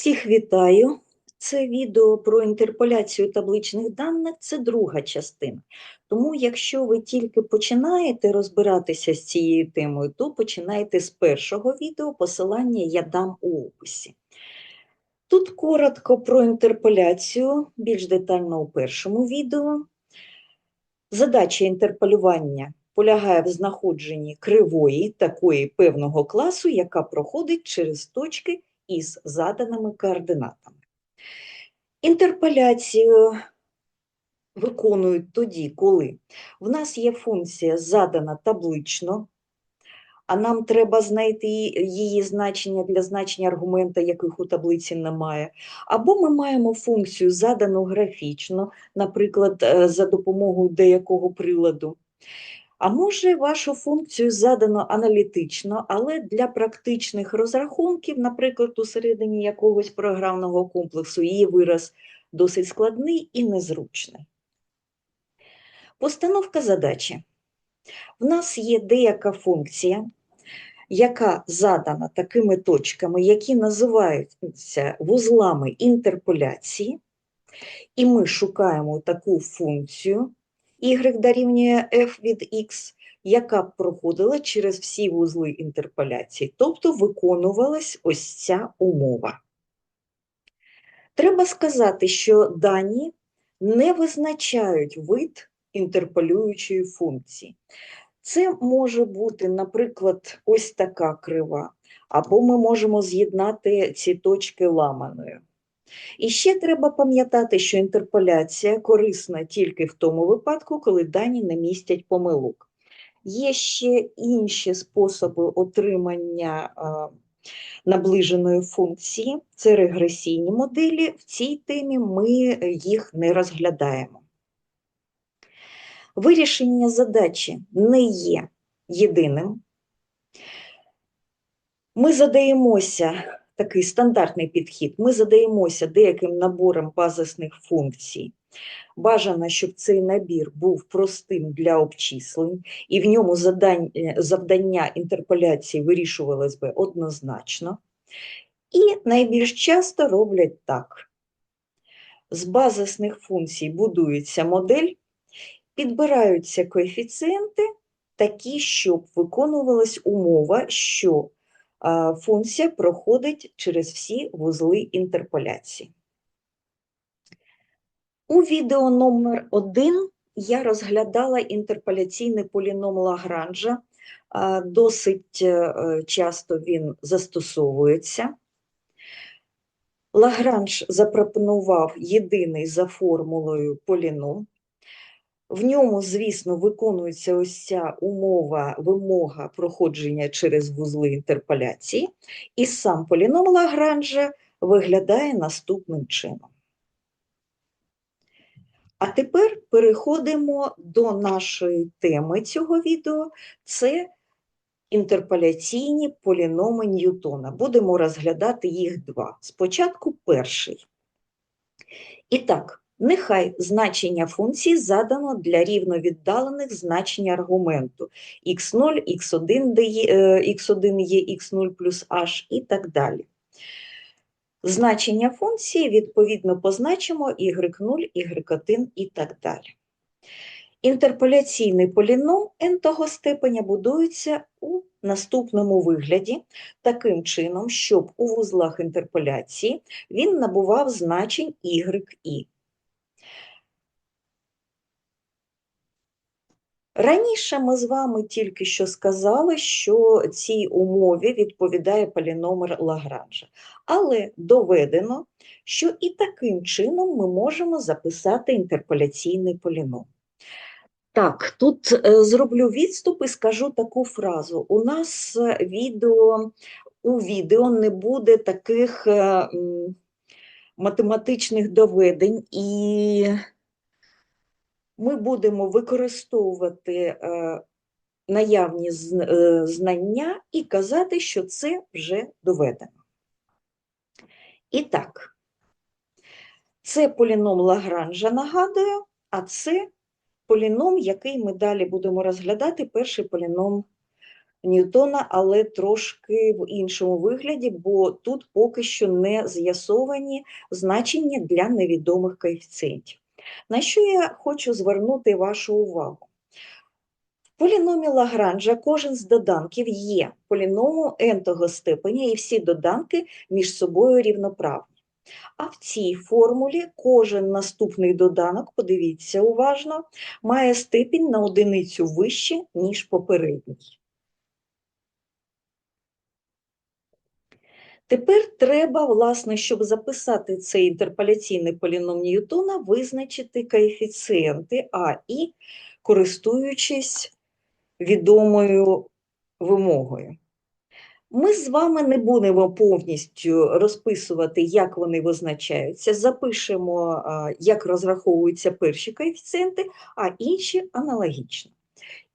Всіх вітаю. Це відео про інтерполяцію табличних даних, це друга частина. Тому, якщо ви тільки починаєте розбиратися з цією темою, то починайте з першого відео, посилання я дам у описі. Тут коротко про інтерполяцію, більш детально у першому відео. Задача інтерполювання полягає в знаходженні кривої такої певного класу, яка проходить через точки із заданими координатами. Інтерполяцію виконують тоді, коли в нас є функція задана таблично, а нам треба знайти її значення для значення аргумента, яких у таблиці немає. Або ми маємо функцію задану графічно, наприклад, е, за допомогою деякого приладу. А може, вашу функцію задано аналітично, але для практичних розрахунків, наприклад, у середині якогось програмного комплексу, її вираз досить складний і незручний. Постановка задачі. В нас є деяка функція, яка задана такими точками, які називаються вузлами інтерполяції, і ми шукаємо таку функцію y дорівнює f від x, яка проходила через всі вузли інтерполяції, тобто виконувалась ось ця умова. Треба сказати, що дані не визначають вид інтерполюючої функції. Це може бути, наприклад, ось така крива, або ми можемо з'єднати ці точки ламаною. І ще треба пам'ятати, що інтерполяція корисна тільки в тому випадку, коли дані не містять помилок. Є ще інші способи отримання наближеної функції, це регресійні моделі. В цій темі ми їх не розглядаємо. Вирішення задачі не є єдиним. Ми задаємося такий стандартний підхід. Ми задаємося деяким набором базисних функцій. Бажано, щоб цей набір був простим для обчислень, і в ньому задань, завдання інтерполяції вирішувалось би однозначно. І найбільш часто роблять так. З базисних функцій будується модель, підбираються коефіцієнти такі, щоб виконувалась умова, що функція проходить через всі вузли інтерполяції. У відео номер 1 я розглядала інтерполяційний поліном Лагранжа. Досить е, часто він застосовується. Лагранж запропонував єдиний за формулою поліном. В ньому, звісно, виконується ось ця умова, вимога проходження через вузли інтерполяції, і сам поліном Лагранжа виглядає наступним чином. А тепер переходимо до нашої теми цього відео це інтерполяційні поліноми Ньютона. Будемо розглядати їх два. Спочатку перший. І так, Нехай значення функції задано для рівновіддалених значень аргументу x0, x1 x1 є x0 плюс h і так далі. Значення функції відповідно позначимо y0, y1 і так далі. Інтерполяційний поліном n-того степеня будується у наступному вигляді, таким чином, щоб у вузлах інтерполяції він набував значень y. Раніше ми з вами тільки що сказали, що цій умові відповідає поліномер Лагранжа, але доведено, що і таким чином ми можемо записати інтерполяційний поліном. Так, тут е, зроблю відступ і скажу таку фразу. У нас відео, у відео не буде таких е, математичних доведень і ми будемо використовувати е, наявні е, знання і казати, що це вже доведено. І так, це поліном Лагранжа нагадую, а це поліном, який ми далі будемо розглядати, перший поліном Ньютона, але трошки в іншому вигляді, бо тут поки що не з'ясовані значення для невідомих коефіцієнтів. На що я хочу звернути вашу увагу? В поліномі Лагранжа кожен з доданків є поліному n-того степеня, і всі доданки між собою рівноправні. А в цій формулі кожен наступний доданок, подивіться уважно, має степінь на одиницю вище, ніж попередній. Тепер треба, власне, щоб записати цей інтерполяційний поліном Ньютона, визначити коефіцієнти А і, користуючись відомою вимогою. Ми з вами не будемо повністю розписувати, як вони визначаються. Запишемо, як розраховуються перші коефіцієнти, а інші аналогічно.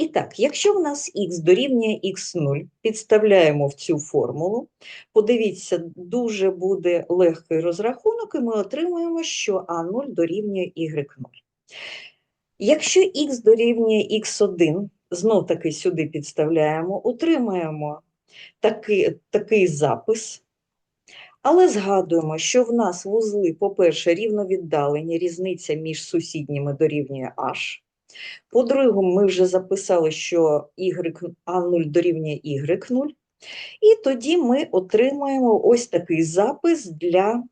І так, якщо в нас х дорівнює х0, підставляємо в цю формулу, подивіться, дуже буде легкий розрахунок, і ми отримуємо, що а0 дорівнює y0. Якщо х дорівнює х1, знов таки сюди підставляємо, отримаємо такий, такий запис. Але згадуємо, що в нас вузли, по-перше, рівновіддалені, різниця між сусідніми дорівнює h. По-другому, ми вже записали, що y, А0 дорівнює y0. І тоді ми отримаємо ось такий запис для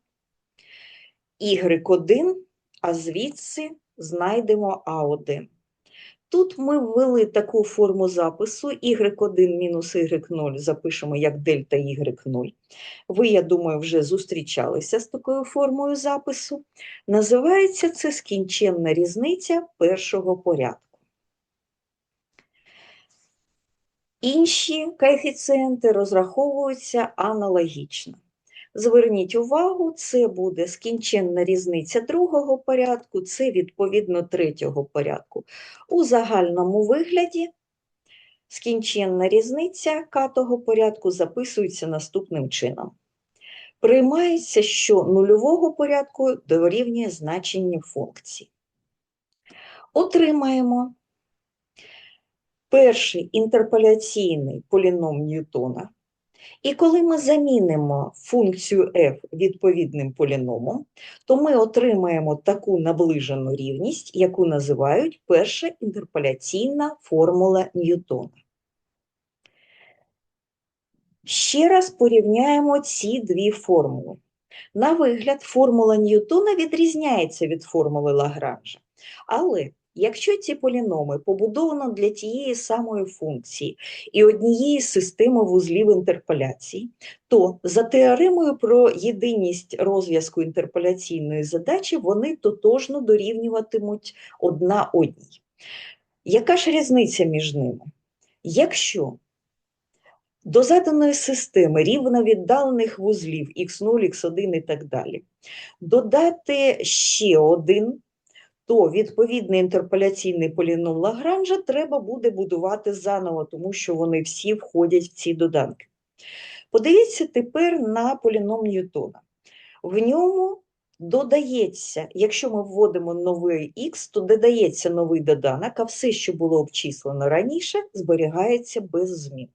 y1, а звідси знайдемо А1. Тут ми ввели таку форму запису y1 мінус y0 запишемо як дельта y0. Ви, я думаю, вже зустрічалися з такою формою запису. Називається це скінченна різниця першого порядку. Інші коефіцієнти розраховуються аналогічно. Зверніть увагу, це буде скінченна різниця другого порядку, це відповідно третього порядку. У загальному вигляді скінченна різниця катого порядку записується наступним чином. Приймається, що нульового порядку дорівнює значення функції. Отримаємо перший інтерполяційний поліном Ньютона. І коли ми замінимо функцію f відповідним поліномом, то ми отримаємо таку наближену рівність, яку називають перша інтерполяційна формула Ньютона. Ще раз порівняємо ці дві формули. На вигляд, формула Ньютона відрізняється від формули Лагранжа, але Якщо ці поліноми побудовано для тієї самої функції і однієї системи вузлів інтерполяції, то за теоремою про єдиність розв'язку інтерполяційної задачі вони тотожно дорівнюватимуть одна одній. Яка ж різниця між ними? Якщо до заданої системи рівновіддалених вузлів x0, x1 і так далі, додати ще один то відповідний інтерполяційний поліном Лагранжа треба буде будувати заново, тому що вони всі входять в ці доданки. Подивіться тепер на поліном Ньютона. В ньому додається, якщо ми вводимо новий х, то додається новий доданок, а все, що було обчислено раніше, зберігається без змін.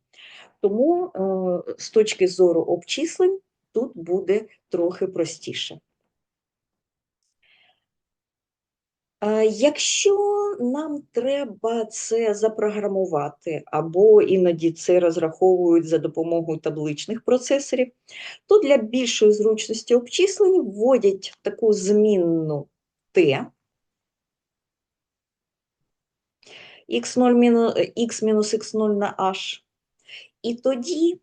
Тому е, з точки зору обчислень тут буде трохи простіше. Якщо нам треба це запрограмувати, або іноді це розраховують за допомогою табличних процесорів, то для більшої зручності обчислень вводять таку змінну t, x-x0 на h, і тоді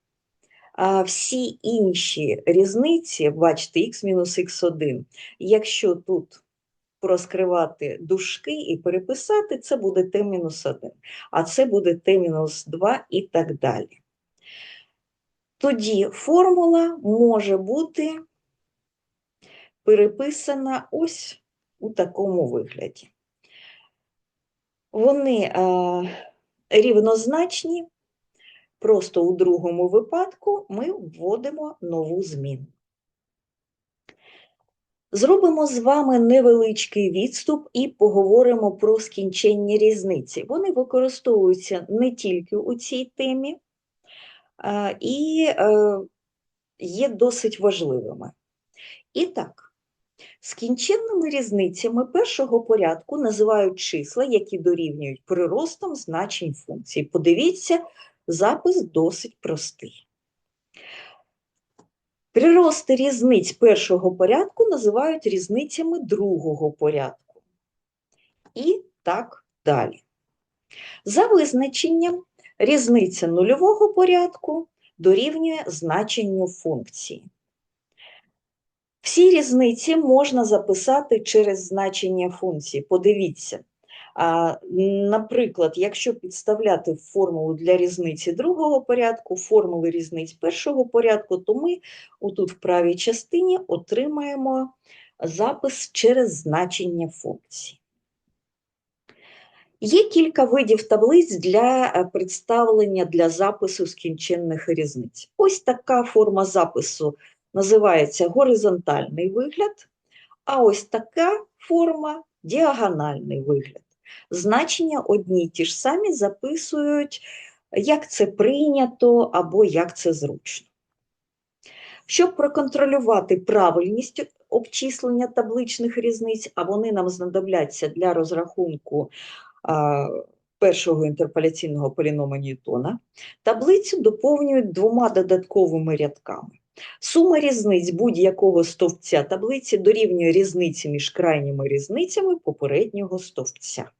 всі інші різниці, бачите, x-x1, якщо тут розкривати дужки і переписати, це буде Т-1, а це буде Т-2 і так далі. Тоді формула може бути переписана ось у такому вигляді. Вони а, рівнозначні, просто у другому випадку ми вводимо нову зміну. Зробимо з вами невеличкий відступ і поговоримо про скінченні різниці. Вони використовуються не тільки у цій темі, і е, є досить важливими. І так, скінченними різницями першого порядку називають числа, які дорівнюють приростам значень функцій. Подивіться, запис досить простий. Прирости різниць першого порядку називають різницями другого порядку. І так далі. За визначенням, різниця нульового порядку дорівнює значенню функції. Всі різниці можна записати через значення функції. Подивіться, наприклад, якщо підставляти формулу для різниці другого порядку, формули різниць першого порядку, то ми отут в правій частині отримаємо запис через значення функції. Є кілька видів таблиць для е, представлення для запису скінченних різниць. Ось така форма запису називається горизонтальний вигляд, а ось така форма діагональний вигляд. Значення одні ті ж самі записують, як це прийнято або як це зручно. Щоб проконтролювати правильність обчислення табличних різниць, а вони нам знадобляться для розрахунку першого інтерполяційного поліному Ньютона, таблицю доповнюють двома додатковими рядками. Сума різниць будь-якого стовпця таблиці дорівнює різниці між крайніми різницями попереднього стовпця.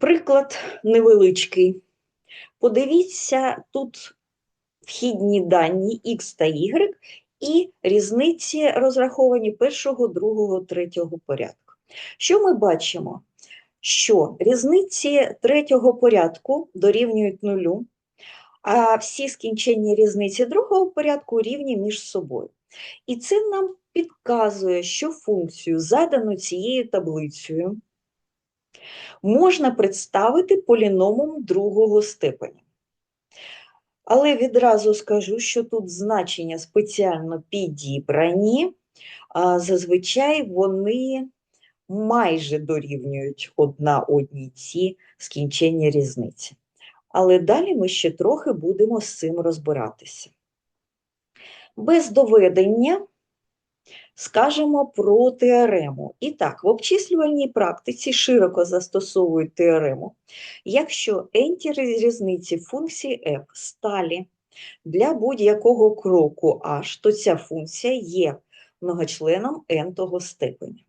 Приклад невеличкий. Подивіться, тут вхідні дані X та Y і різниці розраховані першого, другого, третього порядку. Що ми бачимо? Що різниці третього порядку дорівнюють нулю, а всі скінченні різниці другого порядку рівні між собою. І це нам підказує, що функцію, задану цією таблицею, можна представити поліномом другого степеня. Але відразу скажу, що тут значення спеціально підібрані, зазвичай вони майже дорівнюють одна одній ці скінченні різниці. Але далі ми ще трохи будемо з цим розбиратися. Без доведення скажемо про теорему. І так, в обчислювальній практиці широко застосовують теорему, якщо енті різниці функції f сталі для будь-якого кроку h, то ця функція є многочленом n-того степеня.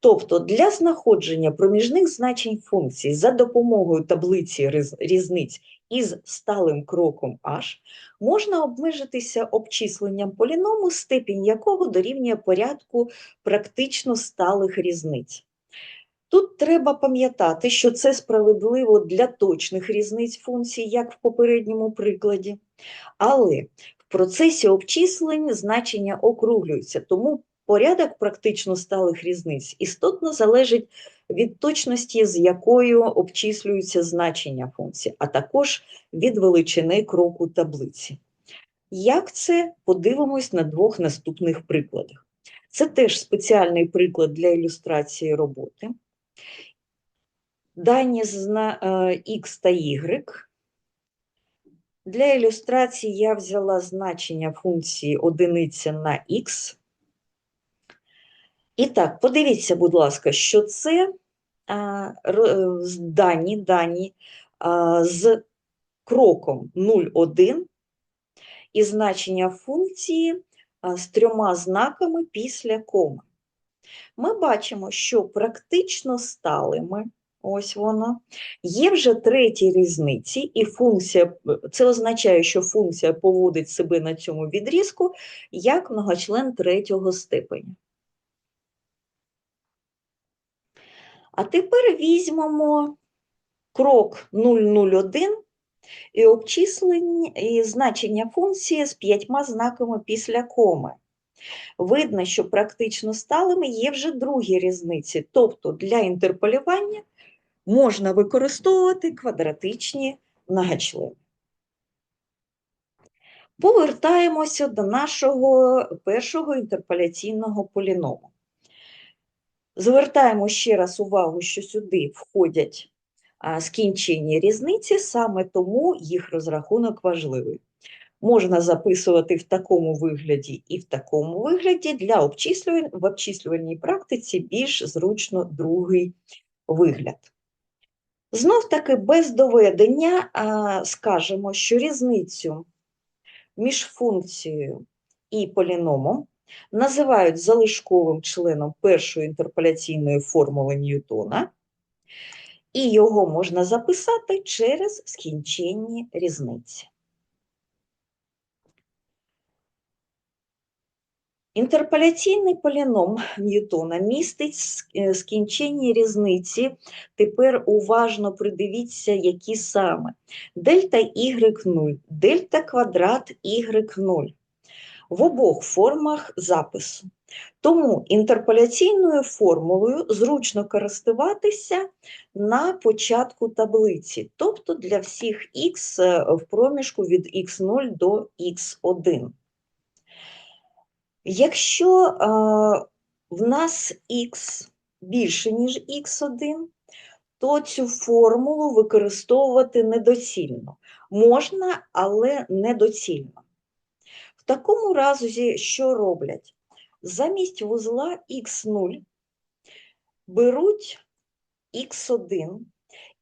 Тобто для знаходження проміжних значень функцій за допомогою таблиці різниць із сталим кроком h можна обмежитися обчисленням поліному, степінь якого дорівнює порядку практично сталих різниць. Тут треба пам'ятати, що це справедливо для точних різниць функцій, як в попередньому прикладі, але в процесі обчислень значення округлюються, тому Порядок практично сталих різниць істотно залежить від точності, з якою обчислюються значення функції, а також від величини кроку таблиці. Як це подивимось на двох наступних прикладах? Це теж спеціальний приклад для ілюстрації роботи. Дані з X та Y. Для ілюстрації я взяла значення функції одиниця на Х. І так, подивіться, будь ласка, що це а, дані дані а, з кроком 0,1 і значення функції а, з трьома знаками після коми. Ми бачимо, що практично сталими, ось воно, є вже треті різниці, і функція, це означає, що функція поводить себе на цьому відрізку як многочлен третього степеня. А тепер візьмемо крок 001 і обчислення і значення функції з п'ятьма знаками після коми. Видно, що практично сталими є вже другі різниці, тобто для інтерполювання можна використовувати квадратичні многочлени. Повертаємося до нашого першого інтерполяційного поліному. Звертаємо ще раз увагу, що сюди входять а, скінченні різниці, саме тому їх розрахунок важливий. Можна записувати в такому вигляді і в такому вигляді. Для обчислювань в обчислювальній практиці більш зручно другий вигляд. Знов таки без доведення скажемо, що різницю між функцією і поліномом називають залишковим членом першої інтерполяційної формули Ньютона, і його можна записати через скінченні різниці. Інтерполяційний поліном Ньютона містить е, скінченні різниці. Тепер уважно придивіться, які саме. Дельта y0, дельта квадрат y0 в обох формах запису. Тому інтерполяційною формулою зручно користуватися на початку таблиці, тобто для всіх х е, в проміжку від х0 до х1. Якщо е, в нас х більше, ніж х1, то цю формулу використовувати недоцільно. Можна, але недоцільно. В такому разі, що роблять? Замість вузла х0 беруть х1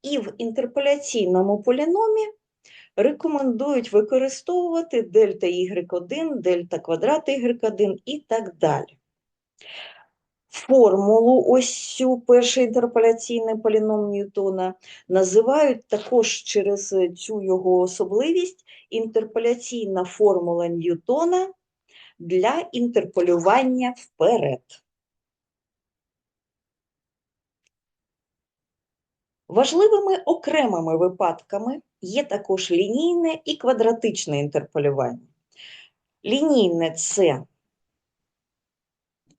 і в інтерполяційному поліномі рекомендують використовувати дельта y1, дельта квадрат y1 і так далі. Формулу, ось цю перший інтерполяційний поліном Ньютона, називають також через цю його особливість інтерполяційна формула Ньютона для інтерполювання вперед. Важливими окремими випадками є також лінійне і квадратичне інтерполювання. Лінійне це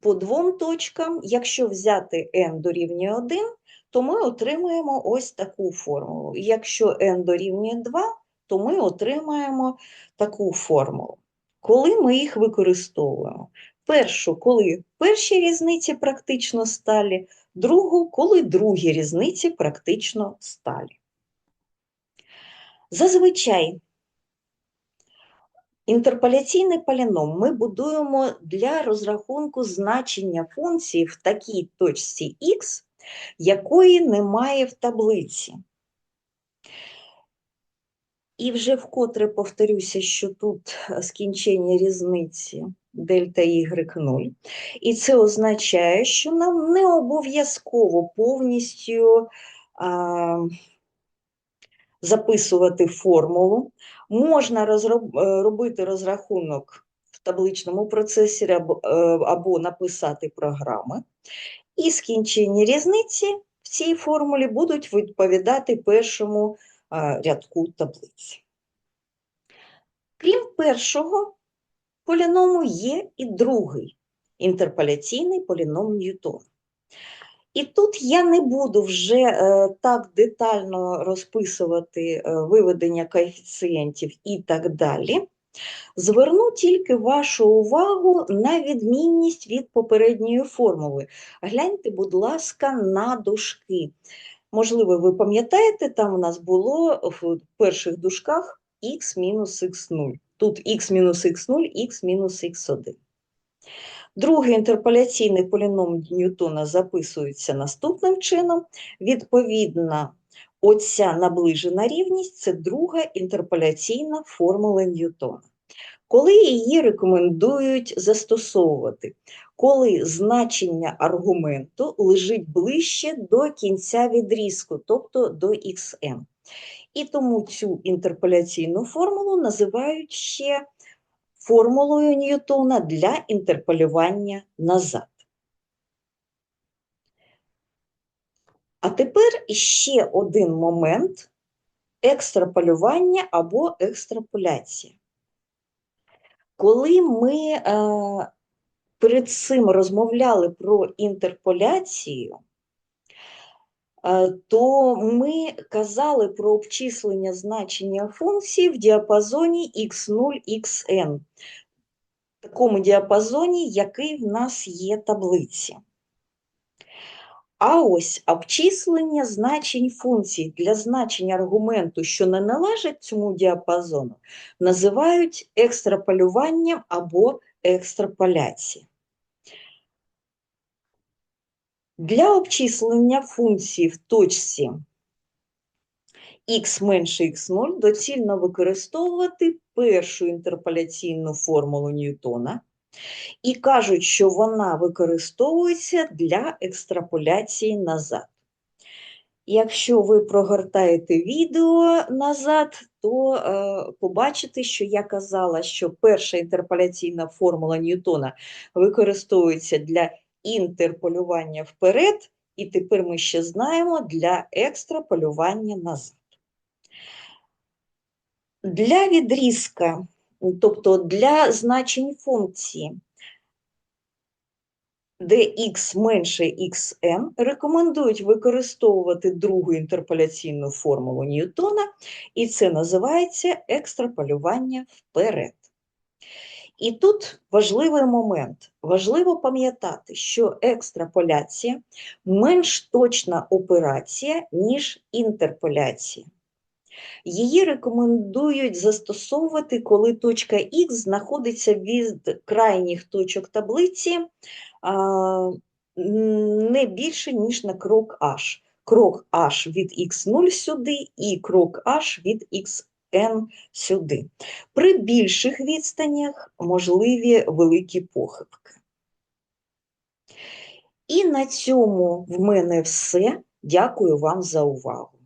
по двом точкам, якщо взяти n дорівнює 1, то ми отримаємо ось таку формулу. Якщо n дорівнює 2, то ми отримаємо таку формулу. Коли ми їх використовуємо? Першу, коли перші різниці практично сталі, другу, коли другі різниці практично сталі. Зазвичай інтерполяційний поліном ми будуємо для розрахунку значення функції в такій точці х, якої немає в таблиці. І вже вкотре повторюся, що тут скінчення різниці дельта y 0. І це означає, що нам не обов'язково повністю а, записувати формулу. Можна розроб, е, робити розрахунок в табличному процесорі або, е, або написати програми. І скінчені різниці в цій формулі будуть відповідати першому рядку таблиці. Крім першого поліному є і другий інтерполяційний поліном Ньютона. І тут я не буду вже е, так детально розписувати е, виведення коефіцієнтів і так далі. Зверну тільки вашу увагу на відмінність від попередньої формули. Гляньте, будь ласка, на дужки. Можливо, ви пам'ятаєте, там у нас було в перших дужках х-х0. Тут х-х0, х-х1. Другий інтерполяційний поліном Ньютона записується наступним чином. Відповідно, оця наближена рівність це друга інтерполяційна формула Ньютона. Коли її рекомендують застосовувати, коли значення аргументу лежить ближче до кінця відрізку, тобто до xn. І тому цю інтерполяційну формулу називають ще формулою Ньютона для інтерполювання назад. А тепер ще один момент екстраполювання або екстраполяція. Коли ми е, перед цим розмовляли про інтерполяцію, то ми казали про обчислення значення функції в діапазоні x0, xn, в такому діапазоні, який в нас є таблиці. А ось обчислення значень функцій для значення аргументу, що не належать цьому діапазону, називають екстраполюванням або екстраполяцією. Для обчислення функції в точці х менше х0 доцільно використовувати першу інтерполяційну формулу Ньютона і кажуть, що вона використовується для екстраполяції назад. Якщо ви прогортаєте відео назад, то е, побачите, що я казала, що перша інтерполяційна формула Ньютона використовується для інтерполювання вперед, і тепер ми ще знаємо для екстраполювання назад. Для відрізка, тобто для значень функції, де х менше xn, рекомендують використовувати другу інтерполяційну формулу Ньютона, і це називається екстраполювання вперед. І тут важливий момент. Важливо пам'ятати, що екстраполяція менш точна операція, ніж інтерполяція. Її рекомендують застосовувати, коли точка Х знаходиться від крайніх точок таблиці не більше, ніж на крок H. Крок H від Х0 сюди і крок H від Xn сюди. При більших відстанях можливі великі похибки. І на цьому в мене все. Дякую вам за увагу.